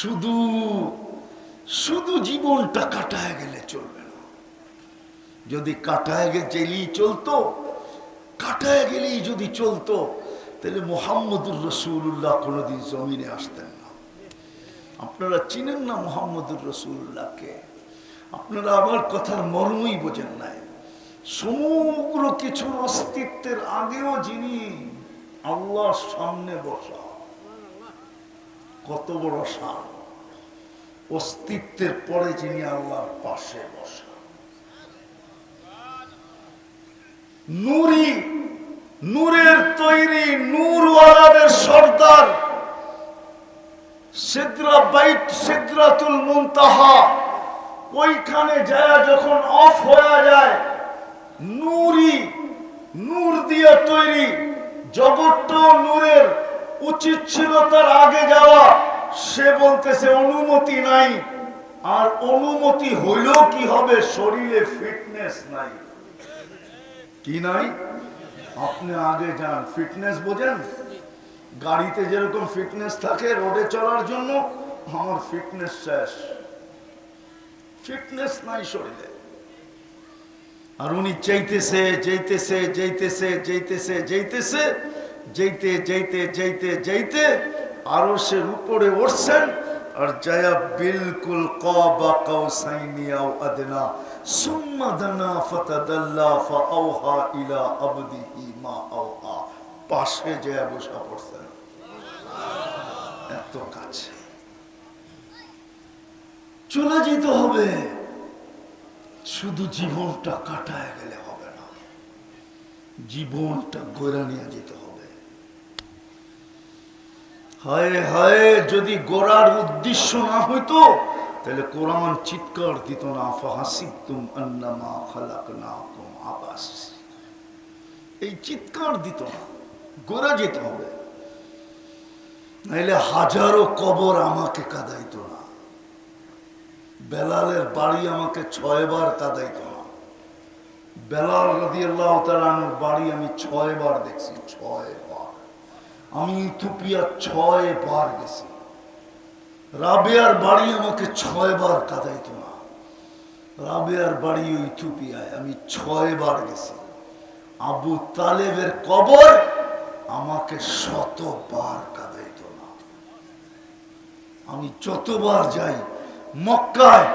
শুধু শুধু জীবনটা কাটায় গেলে চলবে না। যদি কাটায় গেলেই চলতো, কাটায় গেলেই যদি চলতো, তাহলে মোহাম্মদুর রসুল্লাহ কোনোদিন জমিনে আসতেন না। আপনারা চিনেন না মোহাম্মদুর রসুল্লাহকে আপনারা আমার কথার মর্মই বোঝেন নাই। সমগ্র কিছুর অস্তিত্বের আগেও যিনি আল্লাহর সামনে বসা কত বড় সার অস্তিত্বের পরে যিনি আল্লাহর পাশে বসা। নুরি, নূরের তৈরি নূরওয়ালাদের সর্দার সিদ্রা বাইট সিদ্রাতুল মুনতাহা। ওইখানে যায়, যখন অফ হয়ে যায়, নূরি, নূর দিয়ে তৈরি। জগৎটাও নূরের। উচিত ছিল তার আগে যাওয়া। সে বলতেছে, অনুমতি নাই। আর অনুমতি হইলেও কি হবে? শরীরে ফিটনেস নাই। কি নাই? আপনি আগে যান। ফিটনেস বোঝেন? গাড়িতে যেরকম ফিটনেস থাকে রোডে চলার জন্য আমার ফিটনেস শেষ। ফিটনেস নাই শরীরে। আর উনি চাইতেছে যাইতেছে যাইতেছে যাইতেছে যাইতেছে যাইতে যাইতে যাইতে যাইতে আরও সে উপরে উঠছেন আর জায়া বিলকুল কবা কাউসাইনি আও আদনা, সুম্মা দানা ফাতাদাল্লা ইলা আবদিহি মা আওহা। পাশে যায় পড়ছেন। এত কাছে। চলে যেতে হবে। শুধু জীবনটা কাটায় গেলে হবে না। জীবনটা গোড়া নিয়ে যেতে হবে। হায় হায়, যদি গোড়ার উদ্দেশ্য না হইতো, তাহলে কোরআন চিৎকার দিত না আবাস। এই চিৎকার দিত না, গোড়া যেতে হবে। নাইলে হাজারো কবর আমাকে কাদাইত না। বেলালের বাড়ি আমাকে ছয়বার কাদাইত না। বেলাল রাদি আল্লাহ তালানোর বাড়ি আমি ছয় বার দেখছি ছয় আমি ইথুপিয়া ছয় বার গেছি। রাবেয়ার বাড়ি আমাকে ছয় বার কাদাইতো না রাবেয়ার বাড়ি ওই ইথুপিয়ায় আমি ছয় বার গেছি। আবু তালেবের কবর আমাকে শতবার কাদাইতো না আমি যতবার যাই মক্কায়,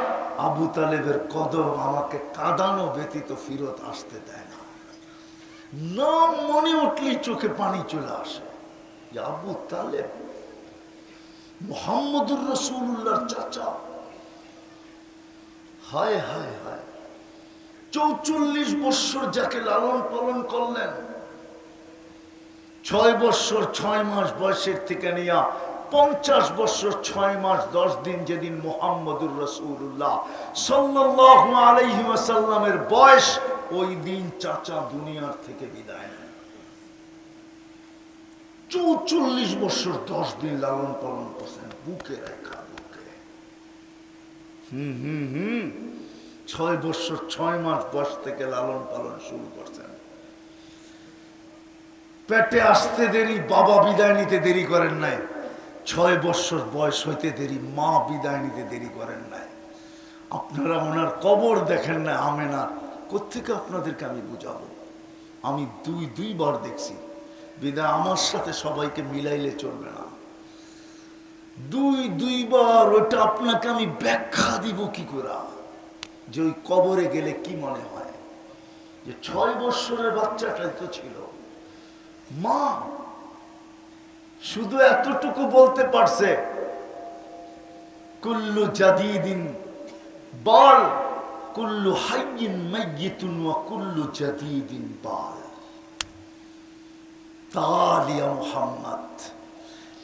আবু তালেবের কদম আমাকে কাঁদানো ব্যতীত ফিরত আসতে দেয় না। নাম মনে উঠলেই চোখে পানি চলে আসে। আবু তালেব মোহাম্মদুর রসুল্লাহর চাচা। হায় হায় হায়। চৌচল্লিশ বৎসর যাকে লালন পালন করলেন, ছয় বৎসর ছয় মাস বয়সের থেকে নিয়া পঞ্চাশ বছর ছয় মাস দশ দিন যেদিন মোহাম্মদুর রসুল্লাহ সাল্লাহ আলহিমাসাল্লামের বয়স, ওই দিন চাচা দুনিয়ার থেকে বিদায় নেন। চৌচল্লিশ বছর দশ দিন লালন পালন করছেন, বুকে রেখা, বুকে। হুম হুম হুম। ছয় বছর, ছয় মাস বয়স থেকে লালন পালন শুরু করছেন। পেটে আসতে দেরি, বাবা বিদায় নিতে দেরি করেন নাই। ছয় বৎসর বয়স হইতে দেরি, মা বিদায় নিতে দেরি করেন নাই। আপনারা ওনার কবর দেখেন না আমেনার কোথেকে আপনাদেরকে আমি বুঝাবো? আমি দুই, দুইবার দেখছি। বিদায় আমার সাথে সবাইকে মিলাইলে চলবে না। দুই, দুইবার ওটা আপনাকে আমি ব্যাখ্যা দিব কি করে? যে ওই কবরে গেলে কি মনে হয়? যে ছয় বৎসরের বাচ্চাটাই তো ছিল। মা, শুধু এতটুকু বলতে পারছে, কুল্লু জাদিদিন বল, কুল্লু হাইয়িন মাইয়িতুন ওয়া কুল্লু জাদিদিন বাল। তালিয়া মুহাম্মদ।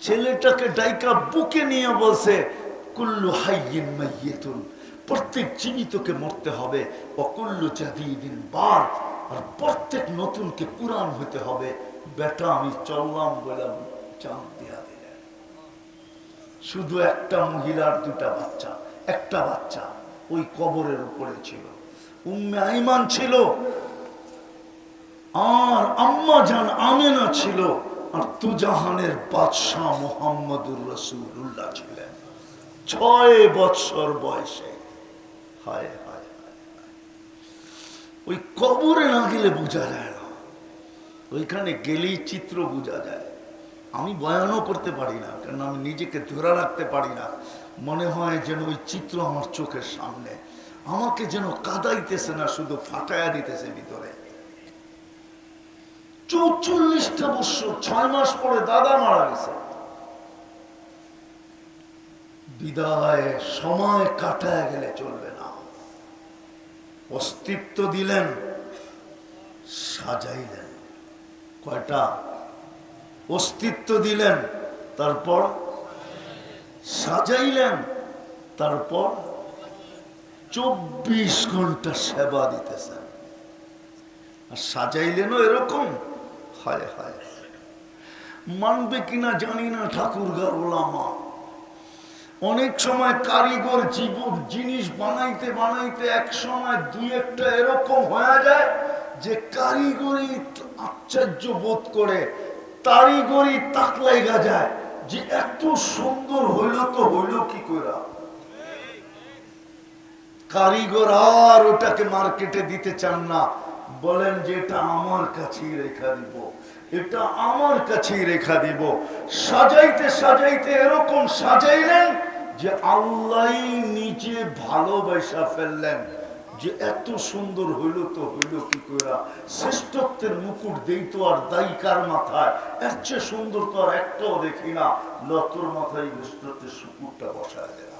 ছেলেটাকে ডাইকা বুকে নিয়ে বলছে, কুল্লু হাইয়িন মাইয়িতুন প্রত্যেক জীবিতকে মরতে হবে। অকুল্লু জাদিদিন বাল আর প্রত্যেক নতুনকে পুরাণ হতে হবে। বেটা, আমি চললাম বললাম চাঁদ দিয়া দিলেন শুধু একটা মহিলার দুটা বাচ্চা, একটা বাচ্চা ওই কবরের উপরে ছিল। উম্মে আইমান ছিল আর আম্মা জান আমেনা ছিল, আর তুজাহানের বাদশাহ মোহাম্মদুর রসুল্লাহ ছিলেন। ছয় বৎসর বয়সে। হায়। ওই কবরে না গেলে বোঝা যায় না। ওইখানে গেলেই চিত্র বোঝা যায়। আমি বয়ানও করতে পারি না, কারণ আমি নিজেকে ধরে রাখতে পারি না। মনে হয় যেন ওই চিত্র আমার চোখের সামনে। আমাকে যেন কাদাইতেছে না, শুধু ফাটায়া দিতেছে ভিতরে। চৌচল্লিশটা বছর, ছয় মাস পরে দাদা মারা গেছে। বিদায়, সময় কাটায় গেলে চলবে না। অস্তিত্ব দিলেন, সাজাইলেন। কয়টা? অস্তিত্ব দিলেন, তারপর? সাজাইলেন, তারপর? চব্বিশ ঘণ্টা সেবা দিতেছেন। আর সাজাইলেনও এরকম? হায়। হায় মানবে কিনা জানি না ঠাকুরগার ওলামা। অনেক সময় কারিগর জীবন, জিনিস বানাইতে বানাইতে এক সময় দুই একটা এরকম হয়ে যায় যে কারিগরি আশ্চর্য বোধ করে, তারিগরি তাক লাগা যায় যে এত সুন্দর হইল তো হইল কি করে কারিগর আর ওটাকে মার্কেটে দিতে চান না বলেন যে এটা আমার কাছেই রেখা দিব। এটা আমার কাছেই রেখা দিব। সাজাইতে সাজাইতে এরকম সাজাইলেন যে আল্লাহ নিজে ভালোবাসা ফেললেন। যে এত সুন্দর হইল তো হইল কি কইরা? শ্রেষ্ঠত্বের মুকুট দেই তো আর দায়িকার মাথায়? এর চেয়ে সুন্দর তো আর একটাও দেখি না। লতর মাথায় শ্রেষ্ঠত্বের সুকুরটা বসায় দেয়।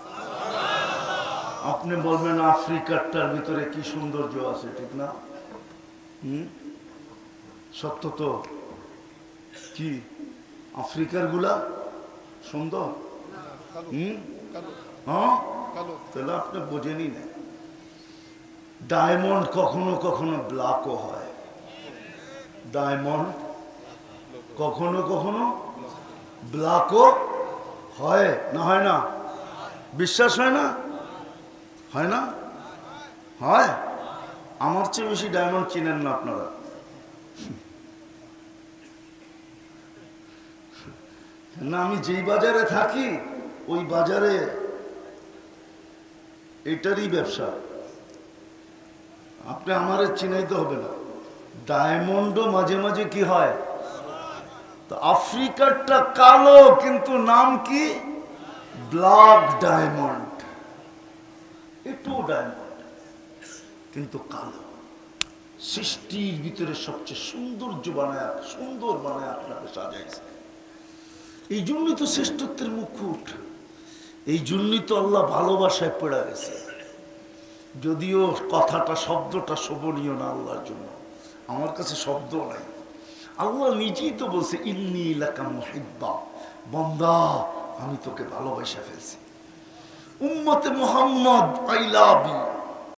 আপনি বলবেন আফ্রিকারটার ভিতরে কি সৌন্দর্য আছে, ঠিক না? সত্য তো। কি? আফ্রিকারগুলা? সুন্দর? হ্যাঁ? তাহলে আপনি বোঝেনি না। ডায়মন্ড কখনো কখনো ব্ল্যাকও হয়। ডায়মন্ড কখনো কখনো ব্ল্যাকও হয়। না হয় না? বিশ্বাস হয় না? হয় না? হয়? আমার চেয়ে বেশি ডায়মন্ড চিনেন না আপনারা? না, আমি যেই বাজারে থাকি, ওই বাজারে এটারই ব্যবসা। আপনি আমারে চিনাইতে হবে না। ডায়মন্ডও মাঝে মাঝে কি হয়? আফ্রিকারটা কালো, কিন্তু নাম কি? Black diamond. একটু ডায়মন্ড। কিন্তু কালো। সৃষ্টির ভিতরে সবচেয়ে সৌন্দর্য বানায় সুন্দর বানায় আপনাকে সাজাইছে। এই জন্যই তো শ্রেষ্ঠত্বের মুকুট এই জন্যই তো আল্লাহ ভালোবাসায় পড়ে গেছে। যদিও কথাটা, শব্দটা শোভনীয় না আল্লাহর জন্য। আমার কাছে শব্দ নাই। আল্লাহ নিজেই তো বলছে, ইন্নি এলাকা মহিব্বা। বন্দা, আমি তোকে ভালোবাসা ফেলছি। উম্মতে মোহাম্মদ, আই লাভ ইউ।